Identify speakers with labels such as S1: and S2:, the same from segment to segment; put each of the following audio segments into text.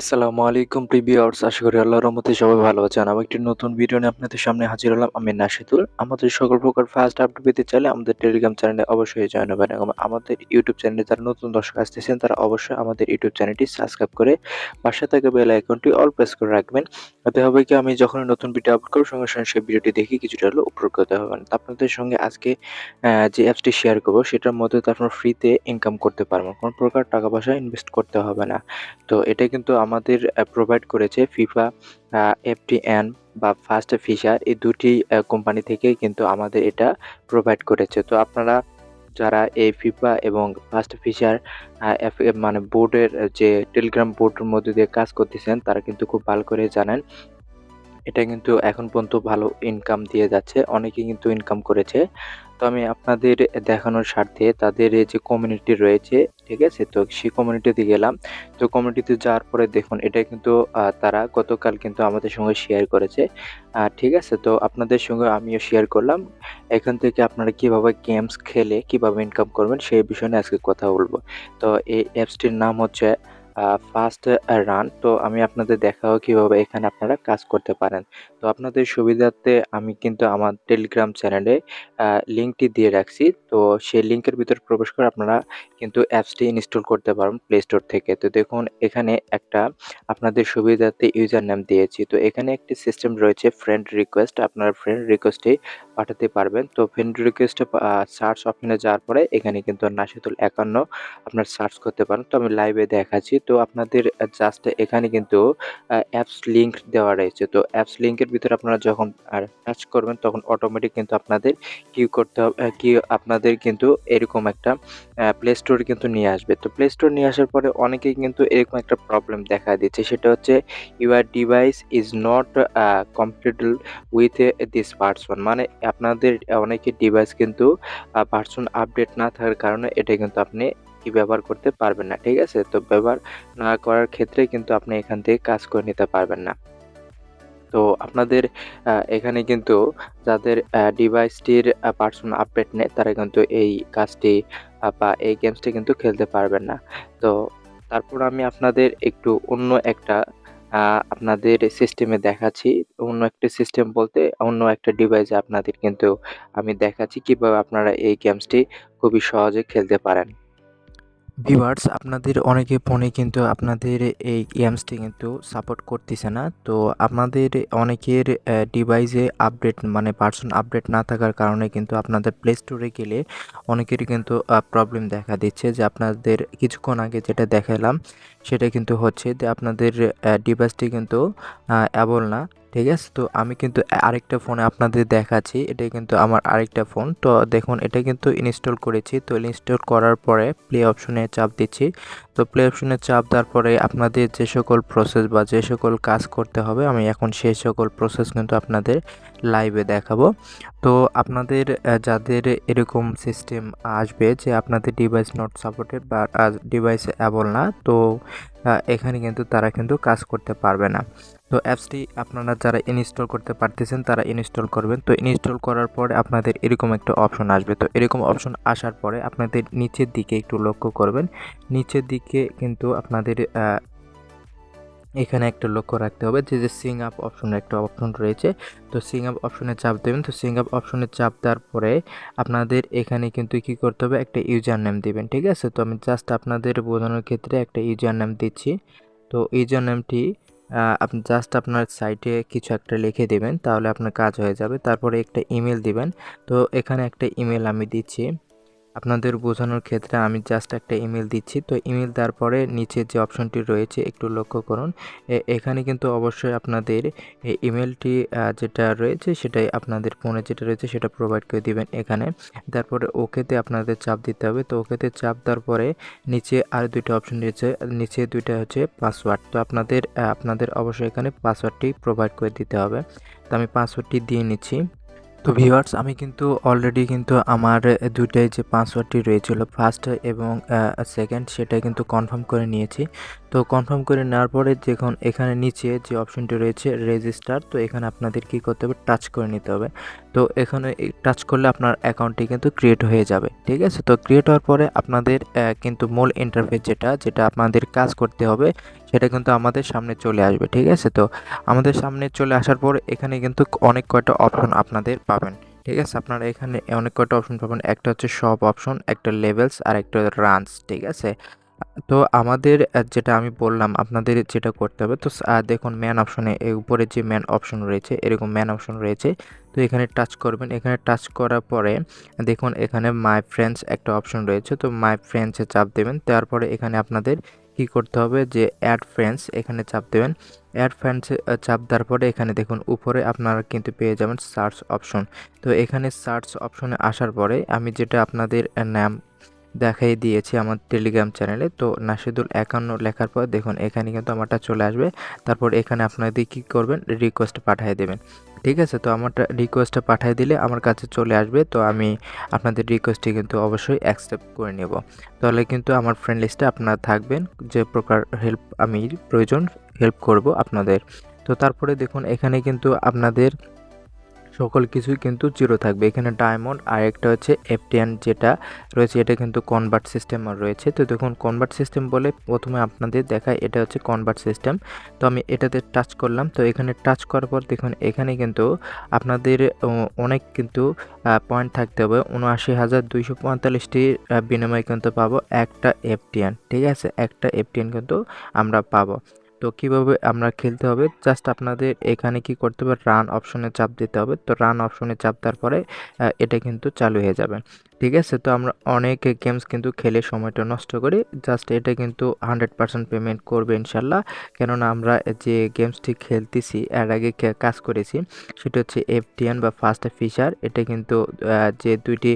S1: আসসালামু আলাইকুম প্রিভিউয়ার্স আশা করি আল্লাহর রহমতে সবাই ভালো আছেন। আমি একটি নতুন ভিডিও নিয়ে আপনাদের সামনে হাজির হলাম। আমি নাশিদুল আমাদের সকল প্রকার ফার্স্ট আপডেট পেতে চাইলে আমাদের টেলিগ্রাম চ্যানেলে অবশ্যই জয়েন হবেন এবং আমাদের ইউটিউব চ্যানেলে যারা নতুন দর্শক আসতেছেন, তারা অবশ্যই আমাদের ইউটিউব চ্যানেলটি সাবস্ক্রাইব করে পাশে থাকা বেল আইকনটি অল প্রেস করে রাখবেন। এতে হবে কি, আমি যখন নতুন ভিডিও আপলোড করব, সঙ্গে সঙ্গে সেই ভিডিওটি দেখে কিছুটা হলেও উপকৃত হবেন। তো আপনাদের সঙ্গে আজকে যে অ্যাপসটি শেয়ার করব, সেটার মধ্যে তো আপনার ফ্রিতে ইনকাম করতে পারবেন কোনো প্রকার টাকা পয়সা ইনভেস্ট করতে হবে না। তো এটা কিন্তু আমাদের প্রোভাইড করেছে ফিফা এফটিএন বা ফার্স্ট ফিশার এই দুটি কোম্পানি থেকে কিন্তু আমাদের এটা প্রোভাইড করেছে। তো আপনারা যারা এই ফিফা এবং ফার্স্ট ফিশার এফ মানে বোর্ডের যে টেলিগ্রাম বোর্ডের মধ্যে দিয়ে কাজ করতেছেন, তারা কিন্তু খুব ভালো করে জানেন এটা কিন্তু এখন পর্যন্ত ভালো ইনকাম দিয়ে যাচ্ছে, অনেকে কিন্তু ইনকাম করেছে। তো আমি আপনাদের দেখানোর স্বার্থে তাদের যে কমিউনিটি রয়েছে, ঠিক আছে? তো সেই কমিউনিটিতে গেলাম। তো কমিউনিটিতে যাওয়ার পরে দেখুন, এটা কিন্তু তারা গতকাল কিন্তু আমাদের সঙ্গে শেয়ার করেছে। ঠিক আছে? তো আপনাদের সঙ্গে আমিও শেয়ার করলাম। এখান থেকে আপনারা কীভাবে গেমস খেলে কীভাবে ইনকাম করবেন, সেই বিষয়ে আজকে কথা বলব। তো এই অ্যাপসটির নাম হচ্ছে ফার্স্ট রান তো আমি আপনাদের দেখাও কীভাবে এখানে আপনারা কাজ করতে পারেন। তো আপনাদের সুবিধার্থে আমি কিন্তু আমার টেলিগ্রাম চ্যানেলে লিঙ্কটি দিয়ে রাখছি। তো সেই লিঙ্কের ভিতরে প্রবেশ করে আপনারা কিন্তু অ্যাপসটি ইনস্টল করতে পারবেন প্লে স্টোর থেকে। তো দেখুন, এখানে একটা আপনাদের সুবিধার্থে ইউজার নাম দিয়েছি। তো এখানে একটি সিস্টেম রয়েছে ফ্রেন্ড রিকোয়েস্ট আপনার ফ্রেন্ড রিকোয়েস্টে পাঠাতে পারবেন। তো ফ্রেন্ড রিকোয়েস্টে সার্চ অপশনে যাওয়ার পরে এখানে কিন্তু নাশিদুল একান্ন আপনার সার্চ করতে পারেন। তো আমি লাইভে দেখাচ্ছি। তো আপনাদের জাস্ট এখানে কিন্তু অ্যাপস লিঙ্ক দেওয়া রয়েছে। তো অ্যাপস লিঙ্কের ভিতরে আপনারা যখন, আর টাচ করবেন, তখন অটোমেটিক কিন্তু আপনাদের কি করতে হবে কি আপনাদের কিন্তু এরকম একটা প্লে স্টোর কিন্তু নিয়ে আসবে। তো প্লে স্টোর নিয়ে আসার পরে অনেকেই কিন্তু এরকম একটা প্রবলেম দেখা দিচ্ছে। সেটা হচ্ছে your device is not compatible with this person মানে আপনাদের অনেকের ডিভাইস কিন্তু পার্সন আপডেট না থাকার কারণে এটা কিন্তু আপনি কি ব্যবহার করতে পারবেন না, ঠিক আছে? তো ব্যবহার না করার ক্ষেত্রে কিন্তু আপনি এখান থেকে কাজ করে নিতে পারবেন না। তো আপনাদের এখানে কিন্তু যাদের ডিভাইসটির পার্সোনাল আপডেট নেই, তারা কিন্তু এই কাজটি বা এই গেমসটি কিন্তু খেলতে পারবেন না। তো তারপর আমি আপনাদের একটু অন্য একটা আপনাদের সিস্টেমে দেখাচ্ছি। অন্য একটা সিস্টেম বলতে অন্য একটা ডিভাইসে আপনাদের কিন্তু আমি দেখাচ্ছি কীভাবে আপনারা এই গেমসটি খুবই সহজে খেলতে পারেন। ভিউয়ার্স, আপনাদের অনেকে ফোনে কিন্তু আপনাদের এই গেমসটি কিন্তু সাপোর্ট করতেছে না। তো আপনাদের অনেকের ডিভাইসে আপডেট মানে পার্সন আপডেট না থাকার কারণে কিন্তু আপনাদের প্লে স্টোরে গেলে অনেকেরই কিন্তু প্রবলেম দেখা দিচ্ছে যে আপনাদের কিছুক্ষণ আগে যেটা দেখালাম সেটা কিন্তু হচ্ছে যে আপনাদের ডিভাইসটি কিন্তু অ্যাবল না। ঠিক আছে? তো আমি কিন্তু আরেকটা ফোনে আপনাদের দেখাচ্ছি। এটা কিন্তু আমার আরেকটা ফোন তো দেখুন, এটা কিন্তু ইনস্টল করেছি। তো ইনস্টল করার পরে প্লে অপশনে চাপ দিচ্ছি। তো প্লে অপশনে চাপ দেওয়ার পরে আপনাদের যে সকল প্রসেস বা যে সকল কাজ করতে হবে, আমি এখন সেই সকল প্রসেস কিন্তু আপনাদের লাইভে দেখাবো। তো আপনাদের যাদের এরকম সিস্টেম আসবে যে আপনাদের ডিভাইস নট সাপোর্টেড বা ডিভাইস অ্যাবল না, তো এখানে কিন্তু তারা কিন্তু কাজ করতে পারবে না। তো অ্যাপসটি আপনারা যারা ইনস্টল করতে পারতেছেন, তারা ইনস্টল করবেন। তো ইনস্টল করার পরে আপনাদের এরকম একটা অপশন আসবে। তো এরকম অপশন আসার পরে আপনাদের নিচের দিকে একটু লক্ষ্য করবেন। নিচের দিকে কিন্তু আপনাদের এখানে একটা লক্ষ্য রাখতে হবে যে যে সিং আপ অপশনের একটা অপশন রয়েছে। তো সিং আপ অপশনে চাপ দেবেন। তো সিং আপ অপশনে চাপ দেওয়ার পরে আপনাদের এখানে কিন্তু কি করতে হবে? একটা ইউজার নেম দেবেন, ঠিক আছে? তো আমি জাস্ট আপনাদের বোঝানোর ক্ষেত্রে একটা ইউজার নেম দিচ্ছি। তো ইউজার নেমটি আপনি জাস্ট আপনার সাইটে কিছু একটা লিখে দেবেন, তাহলে আপনার কাজ হয়ে যাবে। তারপরে একটা ইমেল দিবেন। তো এখানে একটা ইমেল আমি দিচ্ছি। আপনাদের বোঝানোর ক্ষেত্রে আমি জাস্ট একটা ইমেল দিচ্ছি। তো ইমেল দেওয়ার পরে নিচে যে অপশনটি রয়েছে, একটু লক্ষ্য করুন। এখানে কিন্তু অবশ্যই আপনাদের ইমেলটি যেটা রয়েছে সেটাই আপনাদের ফোনে যেটা রয়েছে সেটা প্রোভাইড করে দিবেন এখানে। তারপরে ওকেতে আপনাদের চাপ দিতে হবে। তো ওকেতে চাপ দেওয়ার পরে নিচে আর দুইটা অপশন রয়েছে। নিচে দুইটা হচ্ছে পাসওয়ার্ড তো আপনাদের আপনাদের অবশ্যই এখানে পাসওয়ার্ডটি প্রোভাইড করে দিতে হবে। তো আমি পাসওয়ার্ডটি দিয়ে নিচ্ছি। তো ভিউয়ার্স, আমি কিন্তু অলরেডি কিন্তু আমার দুইটাই যে পাসওয়ার্ডটি রয়েছিল ফার্স্ট এবং সেকেন্ড সেটা কিন্তু কনফার্ম করে নিয়েছি। তো কনফার্ম করে নেওয়ার পরে দেখুন এখানে নিচে যে অপশনটি রয়েছে রেজিস্টার তো এখানে আপনাদের কি করতে হবে? টাচ করে নিতে হবে। তো এখানে টাচ করলে আপনার অ্যাকাউন্টটি কিন্তু ক্রিয়েট হয়ে যাবে, ঠিক আছে? তো ক্রিয়েট হওয়ার পরে আপনাদের কিন্তু মূল ইন্টারফেস যেটা যেটা আপনাদের কাজ করতে হবে, সেটা কিন্তু আমাদের সামনে চলে আসবে, ঠিক আছে? তো আমাদের সামনে চলে আসার পর এখানে কিন্তু অনেক কয়টা অপশন আপনাদের পাবেন, ঠিক আছে? আপনারা এখানে অনেক কয়টা অপশন পাবেন? একটা হচ্ছে সব অপশন একটা লেভেলস আর একটা রানস ঠিক আছে? তো আমাদের যেটা আমি বললাম আপনাদের যেটা করতে হবে, তো দেখুন ম্যান অপশনে এই উপরে যে ম্যান অপশন রয়েছে, এরকম ম্যান অপশন রয়েছে, তো এখানে টাচ করবেন। এখানে টাচ করার পরে, দেখুন এখানে মাই ফ্রেন্ডস একটা অপশন রয়েছে, তো মাই ফ্রেন্ডসে চাপ দেবেন। তারপরে এখানে আপনাদের কি করতে হবে যে অ্যাড ফ্রেন্ডস এখানে চাপ দেবেন। অ্যাড ফ্রেন্ডসে চাপ দেওয়ার পরে এখানে দেখুন উপরে আপনারা কিন্তু পেয়ে যাবেন সার্চ অপশন তো এখানে সার্চ অপশনে আসার পরে আমি যেটা আপনাদের নাম দেখাই দিয়েছি আমার টেলিগ্রাম চ্যানেলে তো নাশিদুল একান্ন লেখার পর দেখুন, এখানে কিন্তু আমারটা চলে আসবে। তারপর এখানে আপনাদের কী করবেন? রিকোয়েস্ট পাঠিয়ে দেবেন। ঠিক আছে? তো আমারটা রিকোয়েস্টটা পাঠিয়ে দিলে আমার কাছে চলে আসবে। তো আমি আপনাদের রিকোয়েস্টটি কিন্তু অবশ্যই অ্যাকসেপ্ট করে নেব। তাহলে কিন্তু আমার ফ্রেন্ড লিস্টে আপনারা থাকবেন। যে প্রকার হেল্প আমি প্রয়োজন হেল্প করব আপনাদের। তো তারপরে দেখুন, এখানে কিন্তু আপনাদের সকল কিছুই কিন্তু জিরো থাকবে। এখানে ডায়মন্ড আর একটা হচ্ছে এফটিএন যেটা রয়েছে, এটা কিন্তু কনভার্ট সিস্টেম রয়েছে। তো দেখুন কনভার্ট সিস্টেম বলে প্রথমে আপনাদের দেখায়, এটা হচ্ছে কনভার্ট সিস্টেম তো আমি এটাতে টাচ করলাম। তো এখানে টাচ করার পর দেখুন, এখানে কিন্তু আপনাদের অনেক কিন্তু পয়েন্ট থাকতে হবে। উনআশি হাজার দুইশো পঁয়তাল্লিশটি বিনিময় কিন্তু পাবো একটা এফটিএন ঠিক আছে? একটা এফটিএন কিন্তু আমরা পাবো। তো কীভাবে আমরা খেলতে হবে? জাস্ট আপনাদের এখানে কি করতে হবে? রান অপশনে চাপ দিতে হবে। তো রান অপশনে চাপ দেওয়ার পরে এটা কিন্তু চালু হয়ে যাবে। ঠিক আছে? তো আমরা অনেক গেমস কিন্তু খেলে সময়টা নষ্ট করি। জাস্ট এটা কিন্তু হান্ড্রেড পার্সেন্ট পেমেন্ট করবে ইনশাল্লাহ। কেননা আমরা যে গেমসটি খেলতেছি, এর আগে কাজ করেছি, সেটা হচ্ছে এফটিএন বা ফার্স্ট ফিশার এটা কিন্তু যে দুইটি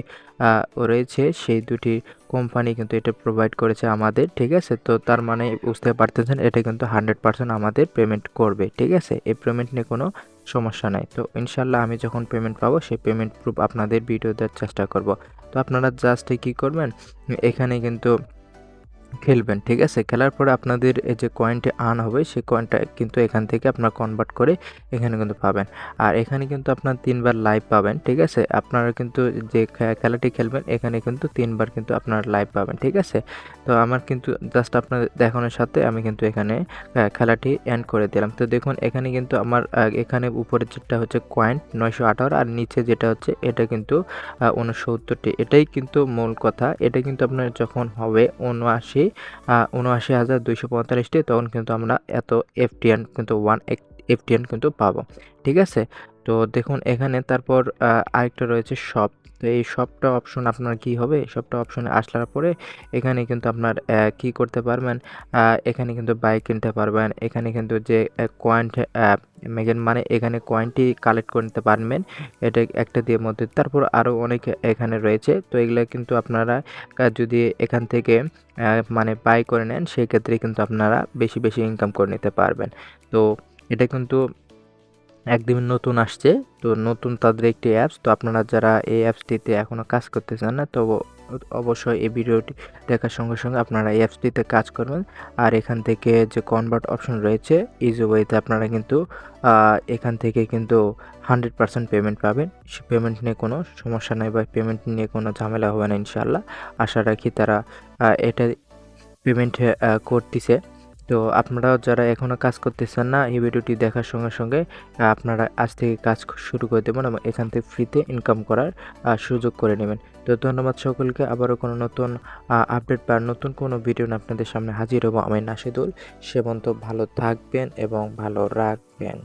S1: রয়েছে, সেই দুটি কোম্পানি কিন্তু এটা প্রোভাইড করেছে আমাদের, ঠিক আছে? তো তার মানে বুঝতে পারতেছেন, এটা কিন্তু হান্ড্রেড পার্সেন্ট আমাদের পেমেন্ট করবে, ঠিক আছে? এই পেমেন্ট নিয়ে কোনো সমস্যা নাই। তো ইনশাল্লাহ আমি যখন পেমেন্ট পাবো, সেই পেমেন্ট প্রুফ আপনাদের ভিডিও দেওয়ার চেষ্টা করব। তো আপনারা জাস্ট কী করবেন? এখানে কিন্তু খেলবেন, ঠিক আছে? খেলার পরে আপনাদের এই যে কয়েনটি আর্ন হবে, সেই কয়েনটা কিন্তু এখান থেকে আপনারা কনভার্ট করে এখানে কিন্তু পাবেন। আর এখানে কিন্তু আপনার তিনবার লাইভ পাবেন, ঠিক আছে? আপনারা কিন্তু যে খেলাটি খেলবেন, এখানে কিন্তু তিনবার কিন্তু আপনারা লাইভ পাবেন, ঠিক আছে? তো আমার কিন্তু জাস্ট আপনাদের দেখানোর সাথে আমি কিন্তু এখানে খেলাটি এন্ড করে দিলাম। তো দেখুন, এখানে কিন্তু আমার এখানে উপরে যেটা হচ্ছে কয়েন নয়শো আঠারো আর নিচে যেটা হচ্ছে এটা কিন্তু উনসত্তরটি। এটাই কিন্তু মূল কথা। এটা কিন্তু আপনার যখন হবে উনআশি উনআশি হাজার দুইশো পঁয়তাল্লিশটি, তখন কিন্তু আমরা এত এফটিএন কিন্তু ওয়ান এফটিএন কিন্তু পাবো। ঠিক আছে? তো দেখুন, এখানে তারপর আরেকটা রয়েছে শপ তো এই সবটা অপশন আপনার কি হবে? সবটা অপশনে আসলার পরে এখানে কিন্তু আপনার কি করতে পারবেন? এখানে কিন্তু বাইক কিনতে পারবেন। এখানে কিন্তু যে কয়েন্ট মেগেন মানে এখানে কয়েনটি কালেক্ট করে নিতে পারবেন। এটা একটা দিয়ে মধ্যে। তারপর আরও অনেক এখানে রয়েছে। তো এগুলো কিন্তু আপনারা যদি এখান থেকে মানে বাই করে নেন সেই ক্ষেত্রে কিন্তু আপনারা বেশি বেশি ইনকাম করে নিতে পারবেন। তো এটা কিন্তু একদমই নতুন আসছে। তো নতুন তাদের একটি অ্যাপস তো আপনারা যারা এই অ্যাপসটিতে এখনও কাজ করতে চান না, তো অবশ্যই এই ভিডিওটি দেখার সঙ্গে সঙ্গে আপনারা এই অ্যাপসটিতে কাজ করবেন। আর এখান থেকে যে কনভার্ট অপশন রয়েছে ইজি ওয়েতে আপনারা কিন্তু এখান থেকে কিন্তু হান্ড্রেড পার্সেন্ট পেমেন্ট পাবেন। সে পেমেন্ট নিয়ে কোনো সমস্যা নেই বা পেমেন্ট নিয়ে কোনো ঝামেলা হবে না ইনশাল্লাহ আশা রাখি তারা এটা পেমেন্ট করতেছে। তো আপনারা যারা এখনও কাজ করতেছেন না, এই ভিডিওটি দেখার সঙ্গে সঙ্গে আপনারা আজ থেকে কাজ শুরু করে দেবেন এবং এখান থেকে ফ্রিতে ইনকাম করার সুযোগ করে নেবেন। তো ধন্যবাদ সকলকে, আবারও কোনো নতুন আপডেট বা নতুন কোনো ভিডিও আপনাদের সামনে হাজির হব আমি নাসিদুল। সেবন্ত ভালো থাকবেন এবং ভালো রাখবেন।